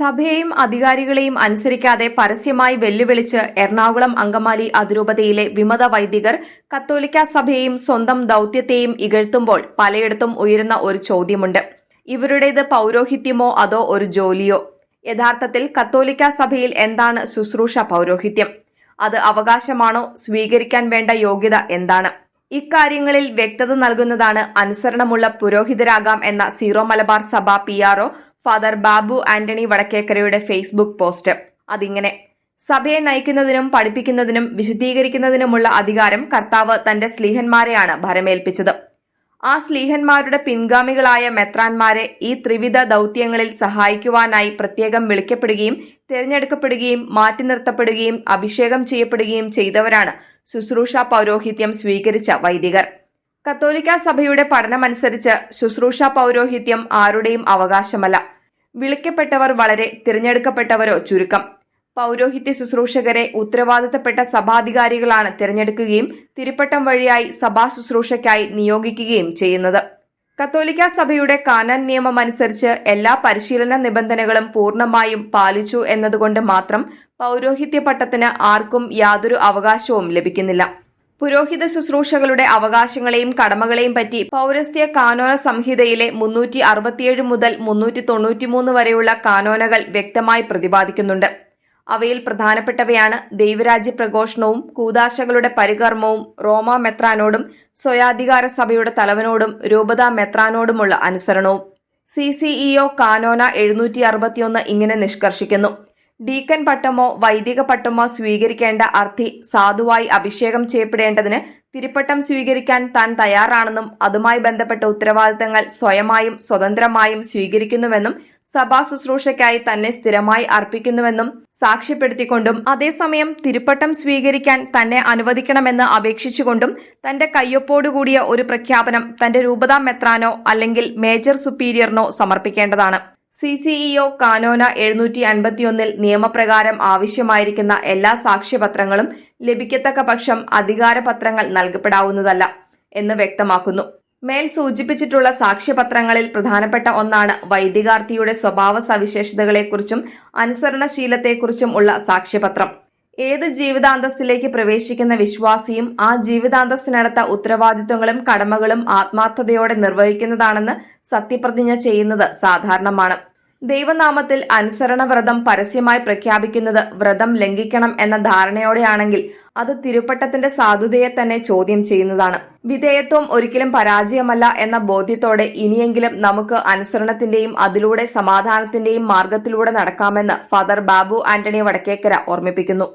സഭയെയും അധികാരികളെയും അനുസരിക്കാതെ പരസ്യമായി വെല്ലുവിളിച്ച് എറണാകുളം അങ്കമാലി അതിരൂപതയിലെ വിമത വൈദികർ കത്തോലിക്ക സഭയെയും സ്വന്തം ദൌത്യത്തെയും ഇകഴ്ത്തുമ്പോൾ പലയിടത്തും ഉയരുന്ന ഒരു ചോദ്യമുണ്ട്. ഇവരുടേത് പൗരോഹിത്യമോ അതോ ഒരു ജോലിയോ? യഥാർത്ഥത്തിൽ കത്തോലിക്ക സഭയിൽ എന്താണ് ശുശ്രൂഷ പൗരോഹിത്യം? അത് അവകാശമാണോ? സ്വീകരിക്കാൻ വേണ്ട യോഗ്യത എന്താണ്? ഇക്കാര്യങ്ങളിൽ വ്യക്തത നൽകുന്നതാണ് അനുസരണമുള്ള പുരോഹിതരാകാം എന്ന സീറോ മലബാർ സഭ P RO father Babu Antony വടക്കേക്കരയുടെ Facebook post. അതിങ്ങനെ സഭയെ നയിക്കുന്നതിനും പഠിപ്പിക്കുന്നതിനും വിശദീകരിക്കുന്നതിനുമുള്ള അധികാരം കർത്താവ് തന്റെ സ്ലീഹന്മാരെയാണ് ഭരമേൽപ്പിച്ചത്. ആ സ്ലീഹന്മാരുടെ പിൻഗാമികളായ മെത്രാന്മാരെ ഈ ത്രിവിധ ദൗത്യങ്ങളിൽ സഹായിക്കുവാനായി പ്രത്യേകം വിളിക്കപ്പെടുകയും തിരഞ്ഞെടുക്കപ്പെടുകയും മാറ്റി നിർത്തപ്പെടുകയും അഭിഷേകം ചെയ്യപ്പെടുകയും ചെയ്തവരാണ് ശുശ്രൂഷ പൗരോഹിത്യം സ്വീകരിച്ച വൈദികർ. കത്തോലിക്ക സഭയുടെ പഠനമനുസരിച്ച് ശുശ്രൂഷ പൗരോഹിത്യം ആരുടെയും അവകാശമല്ല. വിളിക്കപ്പെട്ടവർ വളരെ തിരഞ്ഞെടുക്കപ്പെട്ടവരോ ചുരുക്കം. പൗരോഹിത്യ ശുശ്രൂഷകരെ ഉത്തരവാദിത്തപ്പെട്ട സഭാധികാരികളാണ് തിരഞ്ഞെടുക്കുകയും തിരുപ്പട്ടം വഴിയായി സഭാ ശുശ്രൂഷയ്ക്കായി നിയോഗിക്കുകയും ചെയ്യുന്നത്. കത്തോലിക്ക സഭയുടെ കാനൻ നിയമം അനുസരിച്ച് എല്ലാ പരിശീലന നിബന്ധനകളും പൂർണമായും പാലിച്ചു എന്നതുകൊണ്ട് മാത്രം പൗരോഹിത്യ പട്ടത്തിന് ആർക്കും യാതൊരു അവകാശവും ലഭിക്കുന്നില്ല. പുരോഹിത ശുശ്രൂഷകളുടെ അവകാശങ്ങളെയും കടമകളെയും പറ്റി പൗരസ്ത്യ കാനോന സംഹിതയിലെ മുന്നൂറ്റി അറുപത്തിയേഴ് മുതൽ മുന്നൂറ്റി തൊണ്ണൂറ്റിമൂന്ന് വരെയുള്ള കാനോനകൾ വ്യക്തമായി പ്രതിപാദിക്കുന്നുണ്ട്. അവയിൽ പ്രധാനപ്പെട്ടവയാണ് ദൈവരാജ്യ പ്രഘോഷണവും കൂതാശകളുടെ പരികർമ്മവും റോമ മെത്രാനോടും സ്വയാധികാര സഭയുടെ തലവനോടും രൂപതാ മെത്രാനോടുമുള്ള അനുസരണവും. സി കാനോന എഴുന്നൂറ്റി അറുപത്തിയൊന്ന് ഇങ്ങനെ നിഷ്കർഷിക്കുന്നു. ഡീക്കൻ പട്ടമോ വൈദിക പട്ടമോ സ്വീകരിക്കേണ്ട അർത്ഥി സാധുവായി അഭിഷേകം ചെയ്യപ്പെടേണ്ടതിന് തിരുപ്പട്ടം സ്വീകരിക്കാൻ താൻ തയ്യാറാണെന്നും അതുമായി ബന്ധപ്പെട്ട ഉത്തരവാദിത്തങ്ങൾ സ്വയമായും സ്വതന്ത്രമായും സ്വീകരിക്കുന്നുവെന്നും സഭാ ശുശ്രൂഷയ്ക്കായി തന്നെ സ്ഥിരമായി അർപ്പിക്കുന്നുവെന്നും സാക്ഷ്യപ്പെടുത്തിക്കൊണ്ടും അതേസമയം തിരുപ്പട്ടം സ്വീകരിക്കാൻ തന്നെ അനുവദിക്കണമെന്ന് അപേക്ഷിച്ചുകൊണ്ടും തന്റെ കയ്യൊപ്പോടുകൂടിയ ഒരു പ്രഖ്യാപനം തന്റെ രൂപതാ മെത്രാനോ അല്ലെങ്കിൽ മേജർ സുപ്പീരിയറിനോ സമർപ്പിക്കേണ്ടതാണ്. സി സിഇഒ കാനോന എഴുന്നൂറ്റി അൻപത്തിയൊന്നിൽ നിയമപ്രകാരം ആവശ്യമായിരിക്കുന്ന എല്ലാ സാക്ഷ്യപത്രങ്ങളും ലഭിക്കത്തക്ക പക്ഷം അധികാരപത്രങ്ങൾ നൽകപ്പെടാവുന്നതല്ല എന്ന് വ്യക്തമാക്കുന്നു. മേൽ സൂചിപ്പിച്ചിട്ടുള്ള സാക്ഷ്യപത്രങ്ങളിൽ പ്രധാനപ്പെട്ട ഒന്നാണ് വൈദികാർത്ഥിയുടെ സ്വഭാവ സവിശേഷതകളെക്കുറിച്ചും അനുസരണശീലത്തെക്കുറിച്ചും ഉള്ള സാക്ഷ്യപത്രം. ഏത് ജീവിതാന്തസ്സിലേക്ക് പ്രവേശിക്കുന്ന വിശ്വാസിയും ആ ജീവിതാന്തസ്സിനടുത്ത ഉത്തരവാദിത്വങ്ങളും കടമകളും ആത്മാർത്ഥതയോടെ നിർവഹിക്കുന്നതാണെന്ന് സത്യപ്രതിജ്ഞ ചെയ്യുന്നത് സാധാരണമാണ്. ദൈവനാമത്തിൽ അനുസരണ വ്രതം പരസ്യമായി പ്രഖ്യാപിക്കുന്നത് വ്രതം ലംഘിക്കണം എന്ന ധാരണയോടെയാണെങ്കിൽ അത് തിരുപ്പട്ടത്തിന്റെ സാധുതയെ തന്നെ ചോദ്യം ചെയ്യുന്നതാണ്. വിധേയത്വം ഒരിക്കലും പരാജയമല്ല എന്ന ബോധ്യത്തോടെ ഇനിയെങ്കിലും നമുക്ക് അനുസരണത്തിന്റെയും അതിലൂടെ സമാധാനത്തിന്റെയും മാർഗത്തിലൂടെ നടക്കാമെന്ന് ഫാദർ ബാബു ആന്റണി വടക്കേക്കര ഓർമ്മിപ്പിക്കുന്നു.